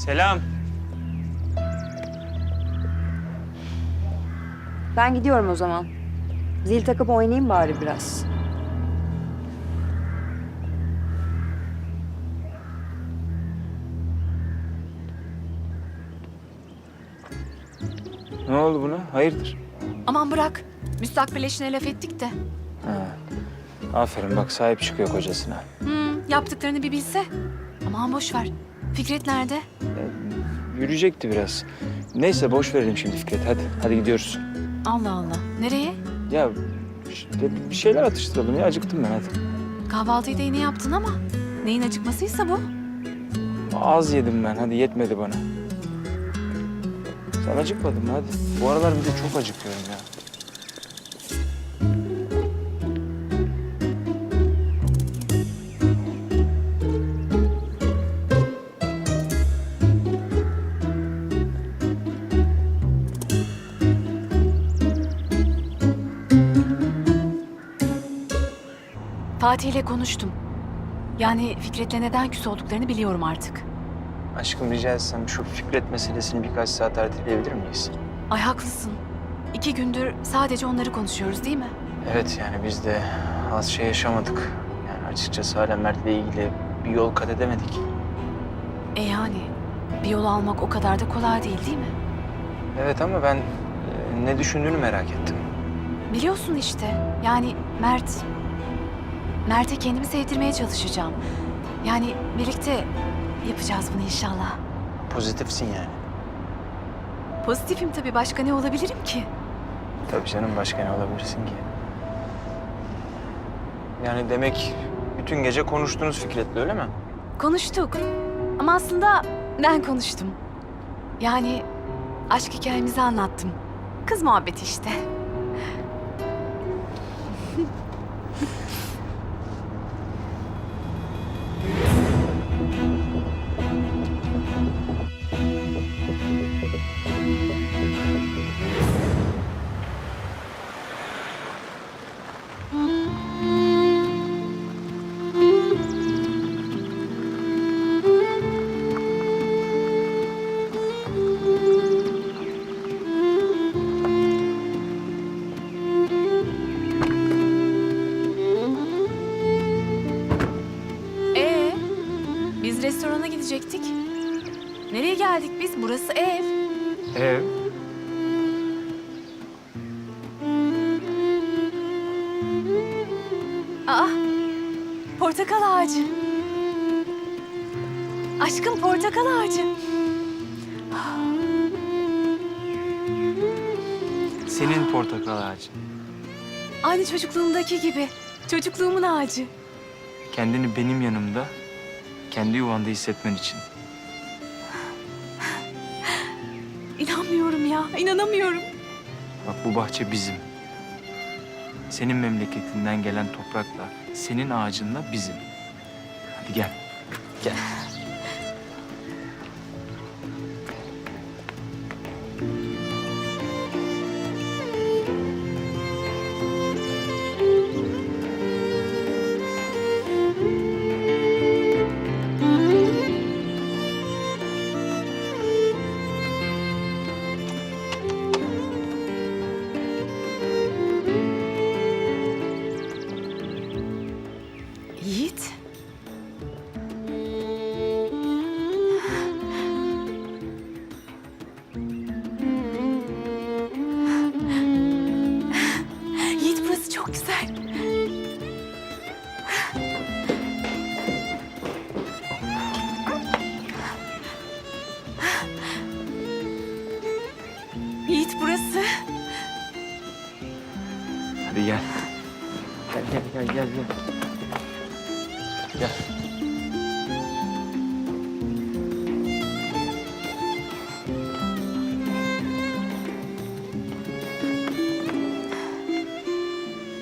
Selam. Ben gidiyorum o zaman. Zil takıp oynayayım bari biraz. Ne oldu buna? Hayırdır? Aman bırak. Müstakbel eşine laf ettik de. Ha. Aferin bak sahip çıkıyor kocasına. Hmm, yaptıklarını bir bilse. Aman boş ver. Fikret nerede? Yürüyecekti biraz. Neyse boş verelim şimdi Fikret hadi. Hadi gidiyoruz. Allah Allah. Nereye? Ya işte bir şeyler atıştıralım ya acıktım ben hadi. Kahvaltıyı da yine yaptın ama. Neyin acıkmasıysa bu. Az yedim ben hadi yetmedi bana. Sen acıkmadın mı hadi. Bu aralar bir de çok acıkıyorum ya. Fatih ile konuştum. Yani Fikret'le neden küs olduklarını biliyorum artık. Aşkım rica etsem şu Fikret meselesini birkaç saat erteleyebilir miyiz? Ay haklısın. İki gündür sadece onları konuşuyoruz değil mi? Evet yani biz de az şey yaşamadık. Yani açıkçası hala Mert'le ilgili bir yol kat edemedik. E yani bir yol almak o kadar da kolay değil değil mi? Evet ama ben e, ne düşündüğünü merak ettim. Biliyorsun işte. Yani Mert... Mert'e kendimi sevdirmeye çalışacağım. Yani birlikte yapacağız bunu inşallah. Pozitifsin yani. Pozitifim tabii. Başka ne olabilirim ki? Tabii canım başka ne olabilirsin ki? Yani demek bütün gece konuştunuz Fikret'le öyle mi? Konuştuk. Ama aslında ben konuştum. Yani aşk hikayemizi anlattım. Kız muhabbeti işte. restorana gidecektik. Nereye geldik biz? Burası ev. Ev. Aa, portakal ağacı. Aşkım portakal ağacı. Senin portakal ağacın. Aynı çocukluğumdaki gibi. Çocukluğumun ağacı. Kendini benim yanımda, kendi yuvanda hissetmen için. İnanmıyorum ya, inanamıyorum. Bak bu bahçe bizim. Senin memleketinden gelen toprakla, senin ağacınla bizim. Hadi gel. Gel. Burası çok güzel. Yiğit burası. Hadi gel. Gel gel gel gel gel.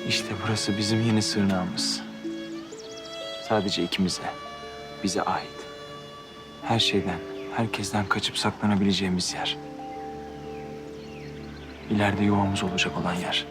İşte burası bizim yeni sığınağımız. Sadece ikimize, bize ait. Her şeyden, herkesten kaçıp saklanabileceğimiz yer. İleride yuvamız olacak olan yer.